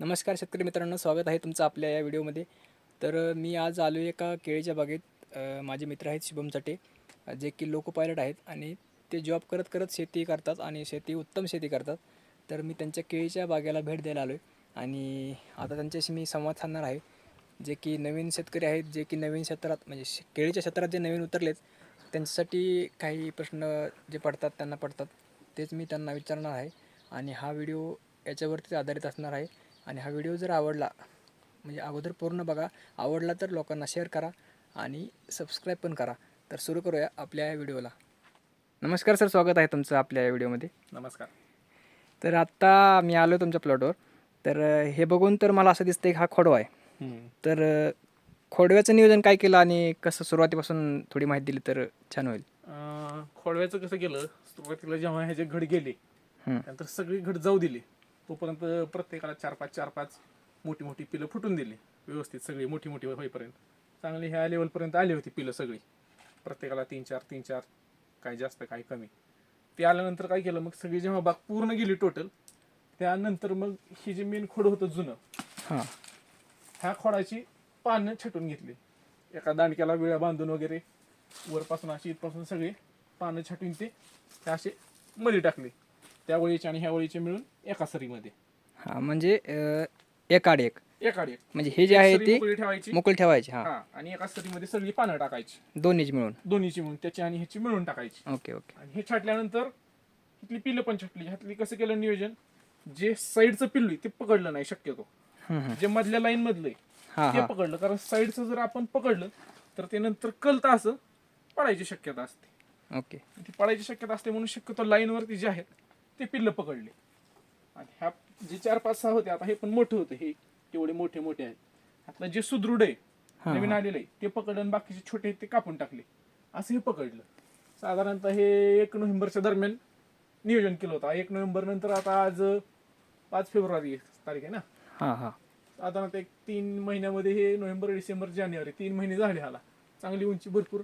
नमस्कार शेतकरी मित्रांनो स्वागत आहे तुमचं आपल्या या व्हिडिओमध्ये. तर मी आज आलो आहे एका केळीच्या बागेत. माझे मित्र आहेत शुभम चटे जे की लोको पायलट आहेत आणि ते जॉब करत करत शेती करतात आणि शेती उत्तम शेती करतात. तर मी त्यांच्या केळीच्या बागेला भेट द्यायला आलो आहे आणि आता त्यांच्याशी मी संवाद साधणार आहे. जे की नवीन शेतकरी आहेत जे की नवीन क्षेत्रात म्हणजे शे- केळीच्या क्षेत्रात जे नवीन उतरलेत त्यांच्यासाठी काही प्रश्न जे पडतात त्यांना पडतात. तेच मी त्यांना विचारणार आहे आणि हा व्हिडिओ याच्यावरतीच आधारित असणार आहे. आणि हा व्हिडिओ जर आवडला म्हणजे अगोदर पूर्ण बघा. आवडला तर लोकांना शेअर करा आणि सबस्क्राईब पण करा. तर सुरू करूया आपल्या या व्हिडिओला नमस्कार सर स्वागत आहे तुमचं आपल्या या व्हिडिओमध्ये नमस्कार. तर आत्ता मी आलो तुमच्या प्लॉटवर तर हे बघून तर मला असं दिसतं की हा खोडवा आहे. तर खोडव्याचं नियोजन काय केलं आणि कसं सुरुवातीपासून थोडी माहिती दिली तर छान होईल. खोडव्याचं कसं केलं? सुरुवातीला जेव्हा ह्याचे घड गेले. त्यानंतर सगळी घड जाऊ दिली. तोपर्यंत प्रत्येकाला चार पाच चार पाच मोठी मोठी पिलं फुटून दिली. व्यवस्थित सगळी मोठी मोठी होईपर्यंत. चांगली ह्या लेवलपर्यंत आली होती पिलं सगळी. प्रत्येकाला तीन चार तीन चार काही जास्त काही कमी. ते आल्यानंतर काय केलं मग सगळी जेव्हा बाग पूर्ण गेली टोटल त्यानंतर मग ही जे मेन खोड होतं जुनं हां. ह्या खोडाची पानं छटून घेतली. एका दांडक्याला विळ्या बांधून वगैरे वरपासून अशी इथपासून सगळे पानं छटून ते असे मध्ये टाकले. त्या वळीचे आणि ह्या वळीचे मिळून एका सरीमध्ये. हां म्हणजे अं, एक आड एक. एका एक. म्हणजे हे जे आहे सरी ते मोकळी ठेवायची. मोकळी ठेवायचे हां. हा आणि एका सरीमध्ये सगळी पानं टाकायची. दोन्हीच मिळून. दोन्हीची मिळून त्याची आणि ह्याची मिळून टाकायची. Okay okay. आणि हे छाटल्यानंतर इथली पिलं पण छाटली. ह्यातली कसं केलं नियोजन? जे साईडचं पिल्लू आहे ते पकडलं नाही शक्यतो. हम्म, हम्म. जे मधल्या लाईन मधलं आहे, हां ते हां. पकडलं. कारण साईडचं जर आपण पकडलं तर ते नंतर कलता असं पडायची शक्यता असते. ओके. ती पडायची शक्यता असते म्हणून शक्यतो लाईनवरती जे आहेत ते पिल्ल पकडले. आणि ह्या जे चार पाच सहा होते आता हे पण मोठे होते हे तेवढे मोठे मोठे आहेत. ह्यातलं जे सुदृढ आहे नवीन आलेलं आहे ते पकडलं आणि बाकीचे छोटे ते कापून टाकले. असं हे पकडलं. साधारणतः हे एक नोव्हेंबरच्या दरम्यान नियोजन केलं होतं. एक नोव्हेंबर नंतर आता आज पाच फेब्रुवारी तारीख आहे ना? हां हां. साधारणतः एक तीन महिन्यामध्ये हे नोव्हेंबर डिसेंबर जानेवारी तीन महिने झाले ह्याला. चांगली उंची भरपूर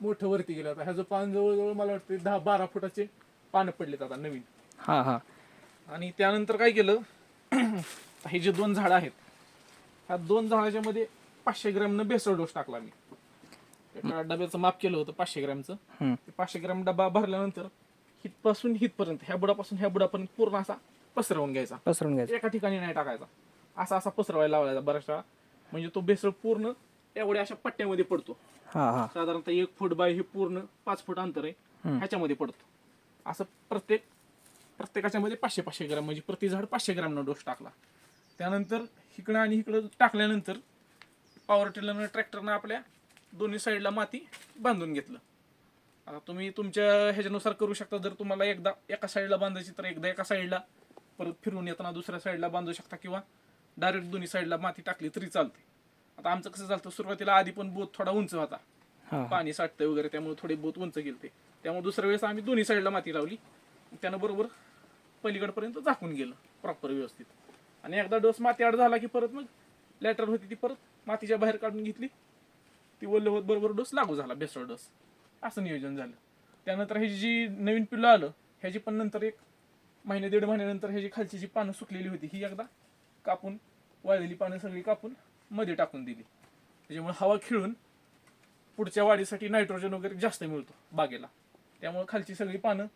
मोठं वरती गेलं. आता ह्याचं पान जवळजवळ मला वाटतं दहा बारा फुटाचे पानं पडलेत आता नवीन. हां हां. आणि त्यानंतर काय केलं? हे जे दोन झाडं आहेत ह्या दोन झाडाच्या मध्ये पाचशे ग्रॅमनं बेसळ डोस टाकला मी. एका डब्याचं माप केलं होतं पाचशे ग्रॅमचं. हम्म. ते पाचशे ग्रॅम डबा भरल्यानंतर हितपासून हितपर्यंत ह्या बुडापासून ह्या बुडापर्यंत पूर्ण असा पसरवून घ्यायचा. पसरून घ्यायचं. एका ठिकाणी नाही टाकायचा. असा असा पसरवायला लावायचा बऱ्याचशा म्हणजे तो बेसळ पूर्ण एवढ्या अशा पट्ट्यामध्ये पडतो. हां हां. साधारणतः एक फूट बाय हे पूर्ण पाच फूट अंतर आहे. ह्याच्यामध्ये पडतो. असं प्रत्येक प्रत्येकाच्या मध्ये पाचशे पाचशे ग्राम म्हणजे प्रति झाड पाचशे ग्रामनं डोस टाकला. त्यानंतर इकडं आणि इकडं टाकल्यानंतर पॉवर टिलरनं ट्रॅक्टरनं आपल्या दोन्ही साईडला माती बांधून घेतलं. आता तुम्ही तुमच्या ह्याच्यानुसार करू शकता जर तुम्हाला एकदा एका साईडला बांधायची तर एकदा एका साईडला परत फिरून येताना दुसऱ्या साईडला बांधू शकता किंवा डायरेक्ट दोन्ही साईडला माती टाकली तरी चालते आता आमचं कसं चालतं सुरुवातीला आधी पण बोत थोडा उंच होता. पाणी साठतंय वगैरे त्यामुळे थोडे बोत उंच गेलते. त्यामुळे दुसऱ्या वेळेस आम्ही दोन्ही साईडला माती लावली. त्यानं बरोबर पलीकडपर्यंत झाकून गेलं प्रॉपर व्यवस्थित. आणि एकदा डोस माती आड झाला की परत मग लॅटर होती ती परत मातीच्या बाहेर काढून घेतली. ती वल्ल होत बरोबर डोस लागू झाला बेसळ डोस. असं नियोजन झालं. त्यानंतर ह्याची जी नवीन पिल्लं आलं ह्याची पण नंतर एक महिने दीड महिन्यानंतर ह्याची खालची जी पानं सुकलेली होती ही एकदा कापून वाळलेली पानं सगळी कापून मध्ये टाकून दिली. त्याच्यामुळे हवा खिळून पुढच्या वाढीसाठी नायट्रोजन वगैरे जास्त मिळतो बागेला. त्यामुळे खालची सगळी पानं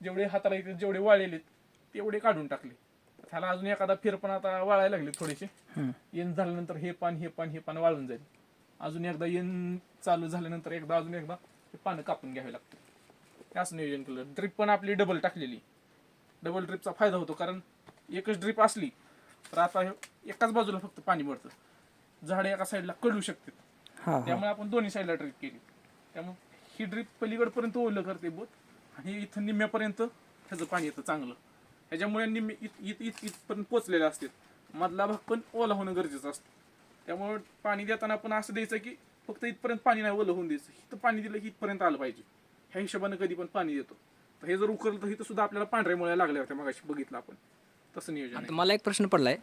जेवढे हाताला येतात जेवढे वाळलेले आहेत तेवढे काढून टाकले. त्याला अजून एखादा फिर पण आता वाळायला लागले थोडेसे. येण झाल्यानंतर हे पान हे पान हे पान वाळून जाईल. अजून एकदा येण चालू झाल्यानंतर एकदा अजून एकदा हे पानं कापून घ्यावे लागते. असं नियोजन केलं. ड्रिप पण आपली डबल टाकलेली. डबल ड्रिपचा फायदा होतो कारण एकच ड्रिप असली तर आता एकाच बाजूला फक्त पाणी पडतं. झाडे एका साईडला कडू शकतात. हां त्यामुळे आपण दोन्ही साईडला ड्रिप केली. त्यामुळे ही ड्रिप पलीकडपर्यंत ओलं करते बोट आणि इथं निम्म्यापर्यंत ह्याचं पाणी येतं चांगलं. ह्याच्यामुळे निम्मे इत इत इत इथपर्यंत पोचलेले असतात मधला भाग पण ओला होणं गरजेचं असतं. त्यामुळे पाणी देताना पण असं द्यायचं की फक्त इथपर्यंत पाणी नाही ओलं होऊन द्यायचं. इथं पाणी दिलं की इथपर्यंत आलं पाहिजे. ह्या हिशोबानं कधी पण पाणी देतो. तर हे जर उकरलं तर इथं सुद्धा आपल्याला पांढऱ्या मुळ्या लागल्या होत्या मगाशी बघितलं आपण. तसं नियोजन आहे. मला एक प्रश्न पडलाय.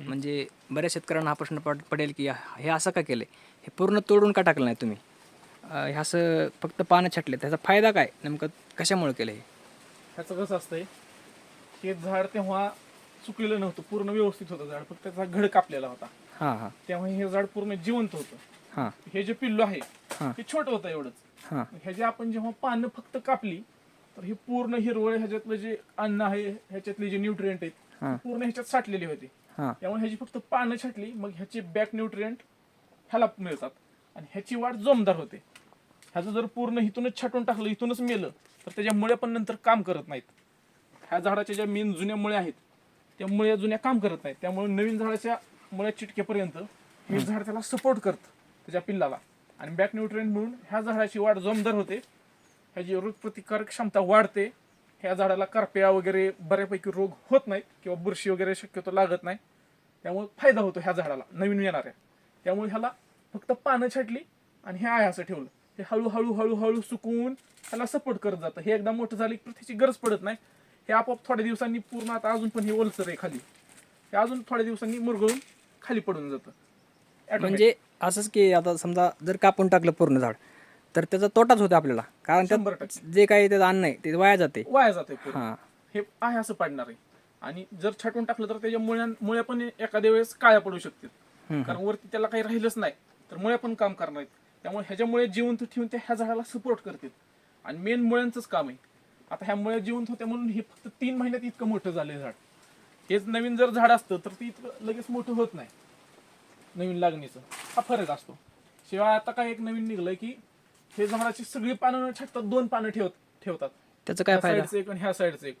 म्हणजे बऱ्याच शेतकऱ्यांना हा प्रश्न पड पडेल की हे असं का केलं हे पूर्ण तोडून का टाकलं नाही तुम्ही? अं, हे असं फक्त पानं छाटले त्याचा फायदा काय? नेमकं कशामुळे केलं हे? ह्याचं कसं असतंय? हे झाड तेव्हा चुकलेलं नव्हतं पूर्ण व्यवस्थित होतं झाड. फक्त त्याचा घड कापलेला होता. हां हां. त्यामुळे हे झाड पूर्ण जिवंत होतं. हां. हे जे पिल्लू आहे हां. हे छोटं होतं एवढंच. हां. ह्याची आपण जेव्हा पानं फक्त कापली तर हे पूर्ण हिरवळ ह्याच्यातलं जे अन्न आहे ह्याच्यातले जे न्यूट्रिएंट आहेत हां. ते पूर्ण ह्याच्यात साठलेले होते. हां. त्यामुळे ह्याची फक्त पानं छाटली मग ह्याचे बॅक न्यूट्रिएंट ह्याला मिळतात. आणि ह्याची वाढ जोमदार होते. ह्याचं जर पूर्ण इथूनच छाटून टाकलं इथूनच मेलं तर त्याच्या मुळ्या पण नंतर काम करत नाहीत. ह्या झाडाच्या ज्या मेन जुन्या मुळ्या आहेत त्या मुळ्या जुन्या काम करत नाहीत त्यामुळे नवीन झाडाच्या मुळ्या चिटकेपर्यंत हे झाड त्याला सपोर्ट करतं त्याच्या पिल्लाला. आणि बॅक न्यूट्रिएंट मिळून ह्या झाडाची वाढ जोमदार होते. ह्याची रोगप्रतिकारक क्षमता वाढते. ह्या झाडाला करप्या वगैरे बऱ्यापैकी रोग होत नाहीत किंवा बुरशी वगैरे शक्यतो लागत नाही. त्यामुळे फायदा होतो ह्या झाडाला नवीन येणाऱ्या. त्यामुळे ह्याला फक्त पानं छाटली आणि हे आहे असं ठेवलं. हे हळूहळू हळूहळू सुकवून ह्याला सपोर्ट करत जातं. हे एकदा मोठं झालं की त्याची गरज पडत नाही. हे आपोआप थोड्या दिवसांनी पूर्ण आता अजून पण हे ओलसर आहे खाली. हे अजून थोड्या दिवसांनी मुरगळून खाली पडून जातं. म्हणजे असंच की आता समजा जर कापून टाकलं पूर्ण झाड तर त्याचा तोटाच होतो आपल्याला. कारण त्यात जे काही त्याचं अन्न आहे ते वाया जाते. वाया जाते पूर्ण. हां. आहे असं पडणार आहे. आणि जर छाटून टाकलं तर त्याच्या मुळ्या मुळ्या पण एखाद्या वेळेस काळ्या पडू शकतील. कारण वरती त्याला काही राहिलंच नाही. तर मुळ्या पण काम करणार आहेत. त्यामुळे ह्याच्यामुळे जिवंत ठेवून त्या ह्या झाडाला सपोर्ट करतील. आणि मेन मुळ्यांचंच काम आहे. आता ह्या मुळ्या जिवंत होत्या म्हणून हे फक्त तीन महिन्यात इतकं मोठं झालंय झाड. हेच नवीन जर झाड असतं तर ते इतकं लगेच मोठं होत नाही. नवीन लागणीचं. हा फरक असतो. शिवाय आता काय एक नवीन निघलंय की हे झाडाची सगळी पानं न छाटतात दोन पानं ठेवत ठेवतात. त्याचा काय फायदा? साईडचं एक आणि ह्या साईडचं एक.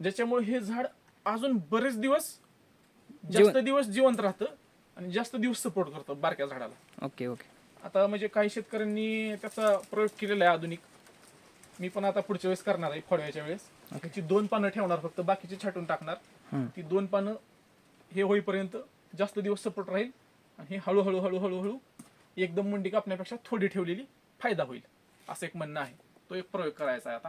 ज्याच्यामुळे हे झाड अजून बरेच दिवस जास्त दिवस जिवंत राहतं आणि जास्त दिवस सपोर्ट करतं बारक्या झाडाला. Okay okay. आता म्हणजे काही शेतकऱ्यांनी त्याचा प्रयोग केलेला आहे आधुनिक. मी पण आता पुढच्या वेळेस करणार आहे फोडव्याच्या वेळेस. ह्याची दोन पानं ठेवणार फक्त बाकीची छाटून टाकणार. ती दोन पानं हे होईपर्यंत जास्त दिवस सपोर्ट राहील आणि हे हळूहळू हळूहळू हळू एकदम मुंडी कापण्यापेक्षा थोडी ठेवलेली फायदा होईल असं एक म्हणणं आहे. तो एक प्रयोग करायचा आहे आता.